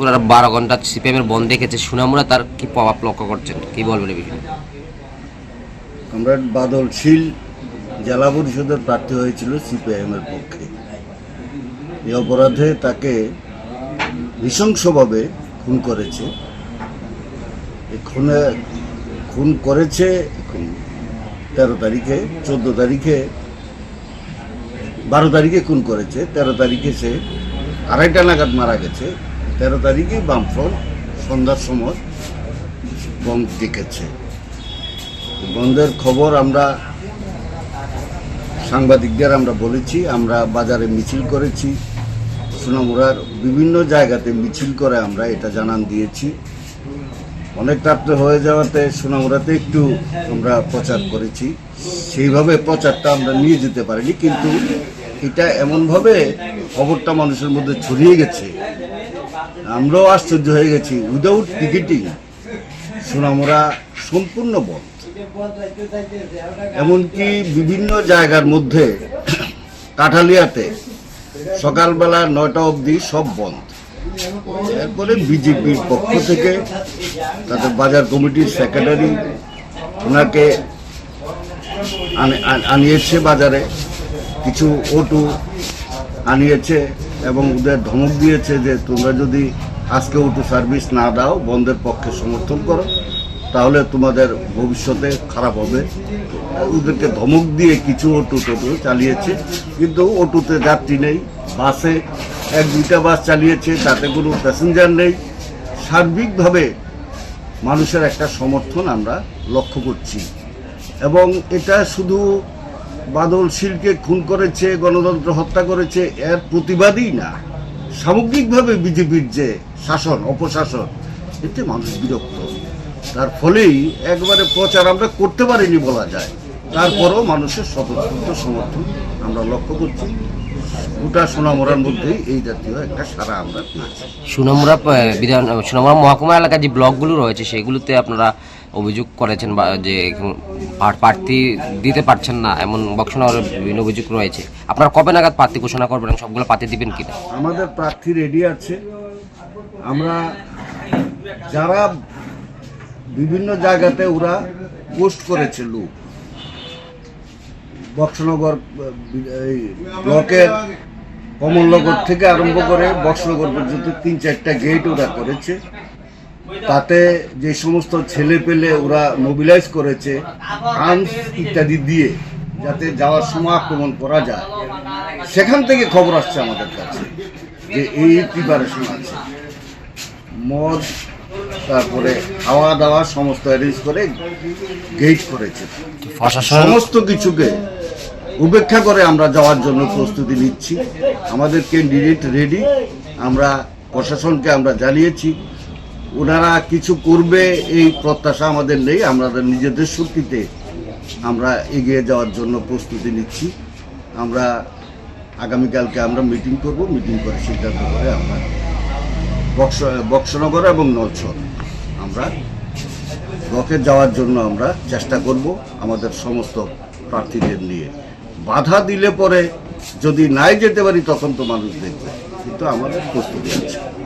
পুরো বারো ঘণ্টা সিপিএমের বন্ধ দেখেছে সুনামুরা তার কি প্রভাব লক্ষ্য করছেন? কি বলবেন এই সম্রাট বাদল শীল জেলা পরিষদের প্রার্থী হয়েছিল সিপিআইএমের পক্ষে। এই অপরাধে তাকে নৃশংসভাবে খুন করেছে। খুনে খুন করেছে তেরো তারিখে, চোদ্দ তারিখে, বারো তারিখে খুন করেছে, তেরো তারিখে সে আড়াইটা নাগাদ মারা গেছে। তেরো তারিখে বামফ্রন্ট সন্ধ্যার সময় বন্ধ ডেকেছে। বন্ধের খবর আমরা সাংবাদিকদের আমরা বলেছি, আমরা বাজারে মিছিল করেছি, সোনামুড়ার বিভিন্ন জায়গাতে মিছিল করে আমরা এটা জানান দিয়েছি। অনেক রাত্রে হয়ে যাওয়াতে সোনামুড়াতে একটু আমরা প্রচার করেছি। সেইভাবে প্রচারটা আমরা নিয়ে যেতে পারিনি, কিন্তু এটা এমনভাবে খবরটা মানুষের মধ্যে ছড়িয়ে গেছে। আমরাও আশ্চর্য হয়ে গেছি। উইদাউট টিকিটিং সোনামুড়া সম্পূর্ণ বন্ধ। এমনকি বিভিন্ন জায়গার মধ্যে, কাঠালিয়াতে সকালবেলা নয়টা অবধি সব বন্ধ। এরপরে বিজেপির পক্ষ থেকে তাদের বাজার কমিটির সেক্রেটারি ওনাকে আনে- আন- আনিয়েছে বাজারে। কিছু ওটু আনিয়েছে। এবং ওদের ধমক দিয়েছে যে তোমরা যদি আজকে ওটু সার্ভিস না দাও, বন্ধের পক্ষে সমর্থন করো, তাহলে তোমাদের ভবিষ্যতে খারাপ হবে। ওদেরকে ধমক দিয়ে কিছু অটো টোটো চালিয়েছে, কিন্তু অটোতে যাত্রী নেই, বাসে এক দুইটা বাস চালিয়েছে, তাতে কোনো প্যাসেঞ্জার নেই। সার্বিকভাবে মানুষের একটা সমর্থন আমরা লক্ষ্য করছি। এবং এটা শুধু বাদল শিলকে খুন করেছে, গণতন্ত্র হত্যা করেছে, এর প্রতিবাদই না। সামগ্রিকভাবে বিজেপির যে শাসন, অপশাসন, এতে মানুষ বিরক্ত। তার ফলেই একবারে প্রচার আমরা করতে পারিনি বলা যায়। তারপরও মানুষের স্বতঃস্ফূর্ত সমর্থন আমরা লক্ষ্য করছি। গোটা সোনামরার মধ্যেই এই জাতীয় একটা সারা আমরা পেয়েছি। বিধান সুনামুরা মহকুমা এলাকার যে ব্লকগুলো রয়েছে, সেগুলোতে আপনারা অভিযোগ করেছেন বা যে প্রার্থী দিতে পারছেন না, এমন বক্সনগরের বিভিন্ন অভিযোগ রয়েছে। আপনারা কবে নাগাদ প্রার্থী ঘোষণা করবেন সবগুলো প্রার্থী দিবেন কিনা? আমাদের প্রার্থী রেডি আছে। আমরা যারা বিভিন্ন জায়গাতে ওরা পোস্ট করেছে লোক। বক্সনগর ব্লকের কমলনগর থেকে আরম্ভ করে বক্সনগর পর্যন্ত তিন চারটা গেট ওরা করেছে। তাতে যে সমস্ত ছেলে পেলে ওরা মোবিলাইজ করেছে আর্মস ইত্যাদি দিয়ে যাতে যাওয়ার সময় আক্রমণ করা যায়। সেখান থেকে খবর আসছে আমাদের কাছে যে এই প্রিপারেশন আছে। মদ তারপরে খাওয়া দাওয়া সমস্ত অ্যারেঞ্জ করে গেট করেছে। সমস্ত কিছুকে উপেক্ষা করে আমরা যাওয়ার জন্য প্রস্তুতি নিচ্ছি। আমাদের ক্যান্ডিডেট রেডি আমরা প্রশাসনকে আমরা জানিয়েছি। ওনারা কিছু করবে, এই প্রত্যাশা আমাদের নেই। আমাদের নিজেদের শক্তিতে আমরা এগিয়ে যাওয়ার জন্য প্রস্তুতি নিচ্ছি। আমরা আগামীকালকে আমরা মিটিং করব, মিটিং করে সিদ্ধান্ত করে আমরা বক্স, বক্সনগর এবং নলছর আমরা ব্লকে যাওয়ার জন্য আমরা চেষ্টা করব আমাদের সমস্ত প্রার্থীদের নিয়ে। বাধা দিলে পরে যদি নাই যেতে পারি তখন তো মানুষ দেখবে। কিন্তু আমাদের প্রস্তুতি আছে।